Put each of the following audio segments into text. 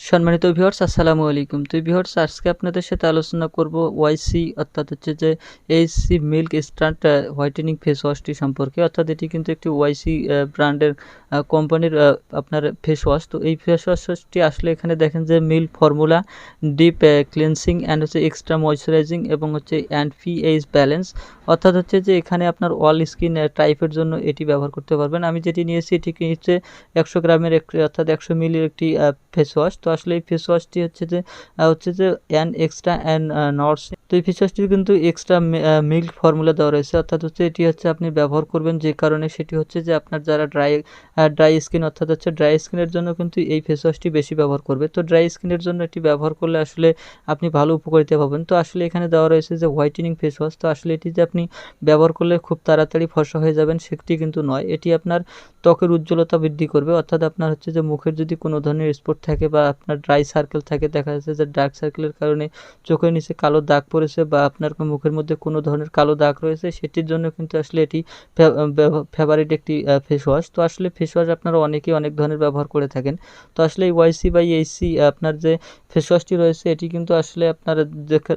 সম্মানিত ভিউয়ার্স আসসালামু আলাইকুম। তো ভিউয়ার্স আজকে আপনাদের সাথে আলোচনা করব ওয়াইসি অর্থাৎ হচ্ছে যে এইচসি মিল্ক স্টান্ট হোয়াইটেনিং ফেস ওয়াশটি সম্পর্কে। অর্থাৎ এটি কিন্তু একটি ওয়াইসি ব্র্যান্ডের কোম্পানির আপনার ফেস ওয়াশ তো এই ফেস ওয়াশটি আসলে এখানে দেখেন যে milk formula deep cleansing and হচ্ছে এক্সট্রা ময়শ্চারাইজিং এবং হচ্ছে অ্যান্ড পিএইচ ব্যালেন্স অর্থাৎ হচ্ছে যে এখানে আপনার অল স্কিন টাইপের জন্য এটি ব্যবহার করতে পারবেন। আমি যেটি নিয়েছি এটি হচ্ছে একশো গ্রামের একটি, অর্থাৎ একশো মিলির একটি ফেস ওয়াশ তো আসলে এই ফেস ওয়াশটি হচ্ছে যে হচ্ছে যে অ্যান এক্সট্রা অ্যান্ড নটস তো এই ফেস ওয়াশটির কিন্তু এক্সট্রা মিল্ক ফর্মুলা দেওয়া রয়েছে। অর্থাৎ হচ্ছে এটি হচ্ছে আপনি ব্যবহার করবেন যে কারণে সেটি হচ্ছে যে আপনার যারা ড্রাই ড্রাই স্কিন অর্থাৎ হচ্ছে ড্রাই স্কিনের জন্য কিন্তু এই ফেস ওয়াশটি বেশি ব্যবহার করবে। তো ড্রাই স্কিনের জন্য এটি ব্যবহার করলে আসলে আপনি ভালো উপকারিতা পাবেন। তো আসলে এখানে দেওয়া রয়েছে যে হোয়াইটেনিং ফেস ওয়াশ তো আসলে এটি যে আপনি ব্যবহার করলে খুব তাড়াতাড়ি ফসা হয়ে যাবেন সেটি কিন্তু নয়। এটি আপনার ত্বকের উজ্জ্বলতা বৃদ্ধি করবে। অর্থাৎ আপনার হচ্ছে যে মুখের যদি কোনো ধরনের স্পট থাকে বা আপনার ড্রাই সার্কেল থাকে, দেখা যাচ্ছে যে ডার্ক সার্কেলের কারণে চোখের নিচে কালো দাগ পড়েছে বা আপনার মুখের মধ্যে কোনো ধরনের কালো দাগ রয়েছে, সেটির জন্য কিন্তু আসলে এটি ফেভারিট একটি ফেস ওয়াশ তো আসলে ফেস ওয়াশ আপনারা অনেকেই অনেক ধরনের ব্যবহার করে থাকেন। তো আসলে এই ওয়াইসি বা এইসি আপনার যে ফেস ওয়াশটি রয়েছে, এটি কিন্তু আসলে আপনার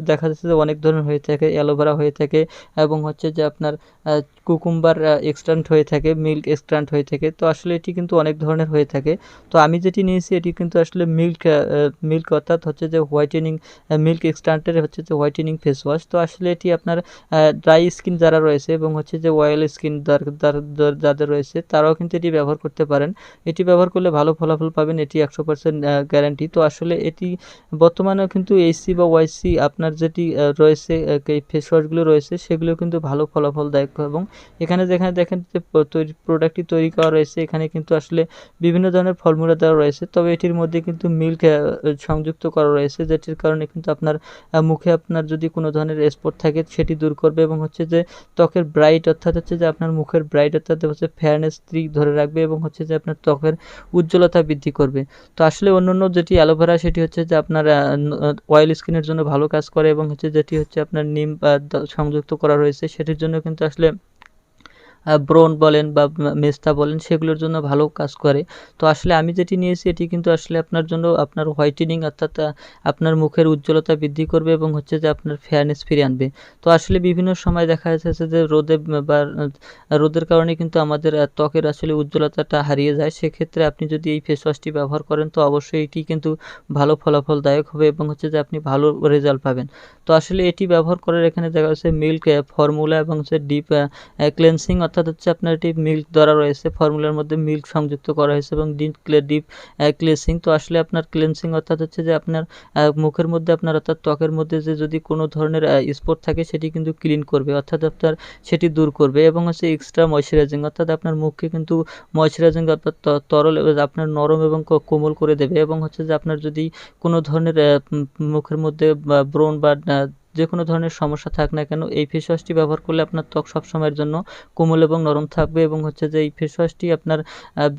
দেখা যাচ্ছে যে অনেক ধরনের হয়ে থাকে, অ্যালোভেরা হয়ে থাকে এবং হচ্ছে যে আপনার কুকুম্বার এক্সট্রান্ট হয়ে থাকে মিল্ক এক্সট্রান্ট হয়ে থাকে। তো আসলে এটি কিন্তু অনেক ধরনের হয়ে থাকে। তো আমি যেটি নিয়েছি, এটি কিন্তু আসলে মিল্ক মিল্ক মিল্ক অর্থাৎ হচ্ছে যে হোয়াইটেনিং মিল্ক এক্সট্রান্টের হচ্ছে যে হোয়াইটেনিং ফেস ওয়াশ তো আসলে এটি আপনার ড্রাই স্কিন যারা রয়েছে এবং হচ্ছে যে অয়েল স্কিন যাদের রয়েছে, তারাও কিন্তু এটি ব্যবহার করতে পারেন। এটি ব্যবহার করলে ভালো ফলাফল পাবেন, এটি একশো পার্সেন্ট গ্যারান্টি তো আসলে এটি বর্তমানেও কিন্তু এইসি বা ওয়াইসি আপনার যেটি রয়েছে এই ফেস ওয়াশগুলো রয়েছে, সেগুলো কিন্তু ভালো ফলাফল দেয় এবং এখানে যেখানে দেখেন যে প্রোডাক্টটি তৈরি করা রয়েছে, এখানে কিন্তু আসলে বিভিন্ন ধরনের ফর্মুলা দেওয়া রয়েছে। তবে এটির মধ্যে কিন্তু মিল্ক সংযুক্ত করা রয়েছে যেটির কারণে কিন্তু আপনার মুখে আপনার যদি কোনো ধরনের স্পট থাকে সেটি দূর করবে এবং হচ্ছে যে ত্বকের ব্রাইট অর্থাৎ হচ্ছে যে আপনার মুখের ব্রাইট অর্থাৎ হচ্ছে ফেয়ারনেস ধরে রাখবে এবং হচ্ছে যে আপনার ত্বকের উজ্জ্বলতা বৃদ্ধি করবে। তো আসলে অন্য অন্য যেটি অ্যালোভেরা সেটি হচ্ছে যে আপনার অয়েল স্কিনের জন্য ভালো কাজ করে এবং হচ্ছে যেটি হচ্ছে আপনার নিম সংযুক্ত করা রয়েছে সেটির জন্য কিন্তু আসলে ব্রণ বলেন বা মেস্তা বলেন, সেগুলোর জন্য ভালো কাজ করে। তো আসলে আমি যেটি নিয়েছি, এটি কিন্তু আসলে আপনার জন্য আপনার হোয়াইটেনিং অর্থাৎ আপনার মুখের উজ্জ্বলতা বৃদ্ধি করবে এবং হচ্ছে যে আপনার ফেয়ারনেস ফিরে আনবে। তো আসলে বিভিন্ন সময় দেখা যাচ্ছে যে রোদে বা, রোদের কারণে কিন্তু আমাদের ত্বকের আসলে উজ্জ্বলতাটা হারিয়ে যায়। সেক্ষেত্রে আপনি যদি এই ফেস ওয়াশটি ব্যবহার করেন, তো অবশ্যই এটি কিন্তু ভালো ফলাফলদায়ক হবে এবং হচ্ছে যে আপনি ভালো রেজাল্ট পাবেন। তো আসলে এটি ব্যবহার করার এখানে দেখা যাচ্ছে মিল্ক ফর্মুলা এবং হচ্ছে ডিপ ক্লেন্সিং অর্থাৎ অর্থাৎ হচ্ছে আপনার এটি মিল্ক দ্বারা রয়েছে ফর্মুলার মধ্যে মিল্ক সংযুক্ত করা হয়েছে এবং ডিপ ডিপ ক্লেসিং তো আসলে আপনার ক্লেন্সিং অর্থাৎ হচ্ছে যে আপনার মুখের মধ্যে আপনার অর্থাৎ ত্বকের মধ্যে যে যদি কোনো ধরনের স্পট থাকে সেটি কিন্তু ক্লিন করবে, অর্থাৎ আপনার সেটি দূর করবে এবং হচ্ছে এক্সট্রা ময়শ্চারাইজিং অর্থাৎ আপনার মুখকে কিন্তু ময়শ্চারাইজিং অর্থাৎ তরল আপনার নরম এবং কোমল করে দেবে এবং হচ্ছে যে আপনার যদি কোনো ধরনের মুখের মধ্যে ব্রণ বা যে কোনো ধরনের সমস্যা থাক না কেন, এই ফেস ওয়াশটি ব্যবহার করলে আপনার ত্বক সবসময়ের জন্য কোমল এবং নরম থাকবে এবং হচ্ছে যে এই ফেস ওয়াশটি আপনার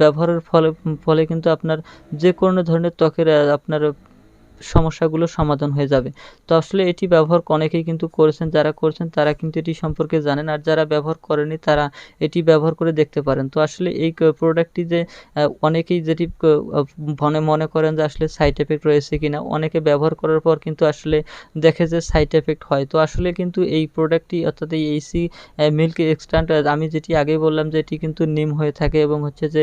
ব্যবহারের ফলে ফলে কিন্তু আপনার যে কোনো ধরনের ত্বকের আপনার সমস্যাগুলো সমাধান হয়ে যাবে। তো আসলে এটি ব্যবহার অনেকেই কিন্তু করেছেন, যারা করেছেন তারা কিন্তু এটি সম্পর্কে জানেন আর যারা ব্যবহার করেনি তারা এটি ব্যবহার করে দেখতে পারেন। তো আসলে এই প্রোডাক্টটি যে অনেকেই যেটি মনে মনে করেন যে আসলে সাইড এফেক্ট রয়েছে কিনা, অনেকে ব্যবহার করার পর কিন্তু আসলে দেখে যে সাইড এফেক্ট হয়। তো আসলে কিন্তু এই প্রোডাক্টটি অর্থাৎ এই এসি মিল্ক এক্সট্রান্ট আমি যেটি আগে বললাম যে এটি কিন্তু নিম হয়ে থাকে এবং হচ্ছে যে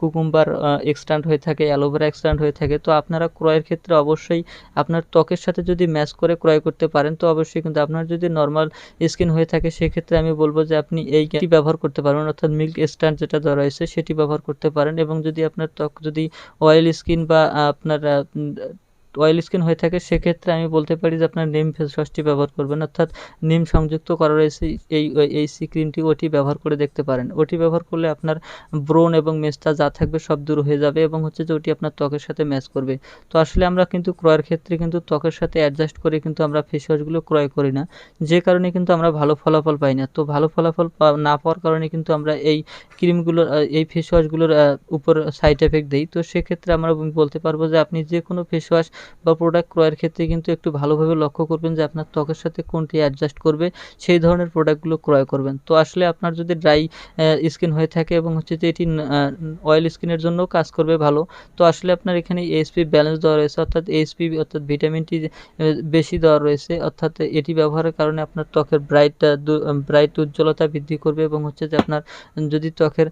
কুকুম্বার এক্সট্রান্ট হয়ে থাকে অ্যালোভেরা এক্সট্রান্ট হয়ে থাকে। তো আপনারা ক্রয়ের ক্ষেত্রে অবশ্যই আপনার ত্বকের সাথে যদি ম্যাচ করে ক্রয় করতে পারেন, তো অবশ্যই কিন্তু আপনার যদি নর্মাল স্কিন হয়ে থাকে, সেক্ষেত্রে আমি বলব যে আপনি এইটি ব্যবহার করতে পারবেন। অর্থাৎ মিল্ক স্ট্যান্ড যেটা ধরা হয়েছে, সেটি ব্যবহার করতে পারেন এবং যদি আপনার ত্বক যদি অয়েল স্কিন বা আপনার অয়েল স্কিন হয়ে থাকে, সেক্ষেত্রে আমি বলতে পারি যে আপনার নিম ফেস ওয়াশটি ব্যবহার করবেন। অর্থাৎ নিম সংযুক্ত করা রয়েছে এই এই সি ক্রিমটি ওটি ব্যবহার করে দেখতে পারেন। ওটি ব্যবহার করলে আপনার ব্রণ এবং মেস্তা যা থাকবে সব দূর হয়ে যাবে এবং হচ্ছে যে ওটি আপনার ত্বকের সাথে ম্যাচ করবে। তো আসলে আমরা কিন্তু ক্রয়ের ক্ষেত্রে কিন্তু ত্বকের সাথে অ্যাডজাস্ট করে কিন্তু আমরা ফেস ওয়াশগুলো ক্রয় করি না। যে কারণে কিন্তু আমরা ভালো ফলাফল পাই না। তো ভালো ফলাফল না পাওয়ার কারণে কিন্তু আমরা এই ক্রিমগুলোর এই ফেস ওয়াশগুলোর উপর সাইড এফেক্ট দিই। তো সেক্ষেত্রে আমরা বলতে পারব যে আপনি যে কোনো ফেস ওয়াশ বা প্রোডাক্ট ক্রয়ের ক্ষেত্রে কিন্তু একটু ভালোভাবে লক্ষ্য করবেন যে আপনার ত্বকের সাথে কোনটি অ্যাডজাস্ট করবে, সেই ধরনের প্রোডাক্টগুলো ক্রয় করবেন। তো আসলে আপনার যদি ড্রাই স্কিন হয়ে থাকে এবং হচ্ছে যে এটি অয়েল স্কিনের জন্যও কাজ করবে ভালো, তো আসলে আপনার এখানে এসপি ব্যালেন্স দেওয়া রয়েছে, অর্থাৎ এসপি অর্থাৎ ভিটামিনটি বেশি দেওয়া রয়েছে, অর্থাৎ এটি ব্যবহারের কারণে আপনার ত্বকের ব্রাইট ব্রাইট উজ্জ্বলতা বৃদ্ধি করবে এবং হচ্ছে যে আপনার যদি ত্বকের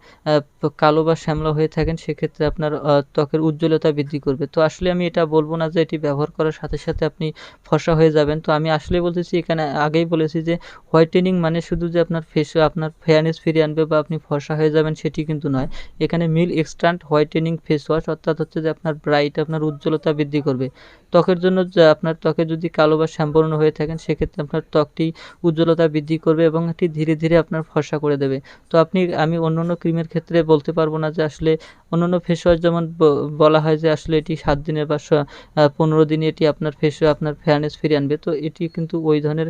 কালো বা শ্যামলা হয়ে থাকেন, সেক্ষেত্রে আপনার ত্বকের উজ্জ্বলতা বৃদ্ধি করবে। তো আসলে আমি এটা বলব না যে এটি ব্যবহার করার সাথে সাথে আপনি ফসা হয়ে যাবেন। তো আমি আসলে বলতেছি, এখানে আগেই বলেছি যে, হোয়াইটেনিং মানে শুধু যে আপনার ফেস, আপনার ফেয়ারনেস ফিরিয়ে আনবে বা আপনি ফসা হয়ে যাবেন সেটি কিন্তু নয়। এখানে milk extract whitening face wash অর্থাৎ হচ্ছে যে আপনার ব্রাইট, আপনার উজ্জ্বলতা বৃদ্ধি করবে। ত্বকের জন্য আপনার ত্বকে যদি কালো বা শ্যামবর্ণ হয়ে থাকেন, সেক্ষেত্রে আপনার ত্বকটি উজ্জ্বলতা বৃদ্ধি করবে এবং এটি ধীরে ধীরে আপনার ফসা করে দেবে। তো আপনি, আমি অন্য অন্য ক্রিমের ক্ষেত্রে বলতে পারব না যে আসলে অন্য অন্য ফেস ওয়াশ যেমন বলা হয় যে আসলে এটি সাত দিনের বা পনেরো দিনে এটি আপনার ফেস আপনার ফেয়ারনেস ফিরিয়ে আনবে। তো এটি কিন্তু ওই ধরনের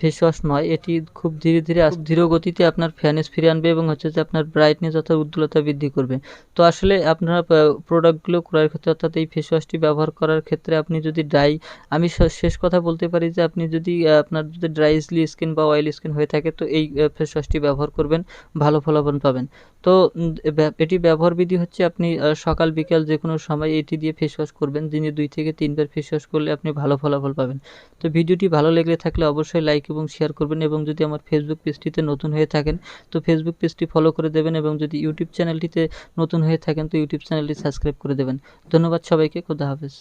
ফেস ওয়াশ নয়। এটি খুব ধীরে ধীরে ধীর গতিতে আপনার ফেয়ারনেস ফিরিয়ে আনবে এবং হচ্ছে যে আপনার ব্রাইটনেস অর্থাৎ উজ্জ্বলতা বৃদ্ধি করবে। তো আসলে আপনারা প্রোডাক্টগুলো ক্রয়ের ক্ষেত্রে অর্থাৎ এই ফেস ওয়াশটি ব্যবহার করার ক্ষেত্রে আপনি যদি ড্রাই আমি শেষ কথা বলতে পারি যে আপনি যদি আপনার যদি ড্রাইসলি স্কিন বা অয়েল স্কিন হয়ে থাকে, তো এই ফেস ওয়াশটি ব্যবহার করবেন, ভালো ফলাফল পাবেন। তো এটি ব্যবহার বিধি হচ্ছে আপনি সকাল, বিকাল যে কোনো সময় এটি দিয়ে ফেস ওয়াশ করবেন। দিনে দুই থেকে তিনবার ফেস ওয়াশ করলে আপনি ভালো ফলাফল পাবেন। তো ভিডিওটি ভালো লেগে থাকলে অবশ্যই লাইক এবং শেয়ার করবেন এবং যদি আমার ফেসবুক পেজটিতে নতুন হয়ে থাকেন, তো ফেসবুক পেজটি ফলো করে দেবেন এবং যদি ইউটিউব চ্যানেলটিতে নতুন হয়ে থাকেন, তো ইউটিউব চ্যানেলটি সাবস্ক্রাইব করে দেবেন। ধন্যবাদ সবাইকে, খুদা হাফেজ।